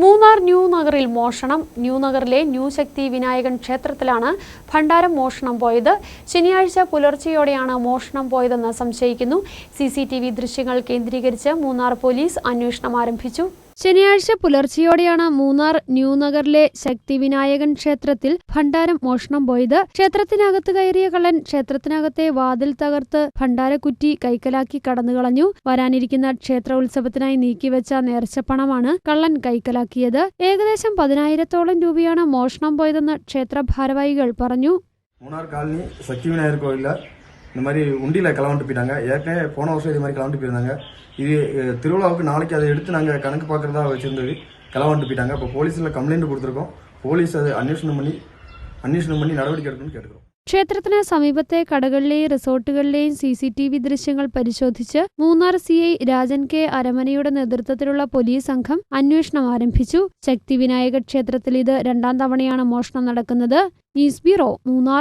Munnar new നഗറിൽ മോഷണം. New നഗറിലെ ന്യൂ ശക്തി വിനായകൻ ക്ഷേത്രത്തിലാണ് ഭണ്ഡാരം മോഷണം പോയത്. ശനിയാഴ്ച പുലർച്ചെയോടെയാണ് മോഷണം പോയതെന്ന് സംശയിക്കുന്നു. സി ദൃശ്യങ്ങൾ കേന്ദ്രീകരിച്ച് മൂന്നാർ പോലീസ് അന്വേഷണം ആരംഭിച്ചു. ശനിയാഴ്ച പുലർച്ചെയോടെയാണ് മൂന്നാർ ന്യൂനഗറിലെ ശക്തിവിനായകൻ ക്ഷേത്രത്തിൽ ഭണ്ഡാരം മോഷണം പോയത്. ക്ഷേത്രത്തിനകത്ത് കയറിയ കള്ളൻ ക്ഷേത്രത്തിനകത്തെ വാതിൽ തകർത്ത് ഭണ്ഡാരക്കുറ്റി കൈക്കലാക്കി കടന്നുകളഞ്ഞു. വരാനിരിക്കുന്ന ക്ഷേത്ര ഉത്സവത്തിനായി നീക്കിവെച്ച നേർച്ചപ്പണമാണ് കള്ളൻ കൈക്കലാക്കിയത്. ഏകദേശം പതിനായിരത്തോളം രൂപയാണ് മോഷണം പോയതെന്ന് ക്ഷേത്ര ഭാരവാഹികൾ പറഞ്ഞു. മൂന്നാർ കോളനി ശക്തിവിനായകർ കോവിലെ இந்த மாதிரி உண்டியில் கிளம்பிட்டு போயிட்டாங்க ஏற்கனவே போன வருஷம் இது மாதிரி கிளம்பிட்டு போயிருந்தாங்க இது அஹ், திருவிழாவுக்கு நாளைக்கு அதை எடுத்து நாங்கள் கணக்கு பார்க்குறதா வச்சுருந்தது கிளம்பிட்டு போயிட்டாங்க இப்போ போலீஸில் கம்ப்ளைண்ட் கொடுத்துருக்கோம் போலீஸ் அதை அன்வேஷணம் பண்ணி அன்வேஷணம் பண்ணி நடவடிக்கை எடுக்கணும்னு கேட்டுக்கிறோம் ക്ഷേത്രത്തിന് സമീപത്തെ കടകളിലെയും റിസോർട്ടുകളിലെയും സി സി ടി വി ദൃശ്യങ്ങൾ പരിശോധിച്ച് Munnar C I Rajan K അരമനയുടെ നേതൃത്വത്തിലുള്ള പോലീസ് സംഘം അന്വേഷണം ആരംഭിച്ചു ശക്തി വിനായക ക്ഷേത്രത്തിൽ ഇത് രണ്ടാം തവണയാണ് മോഷണം നടക്കുന്നത് ന്യൂസ് ബ്യൂറോ മൂന്നാർ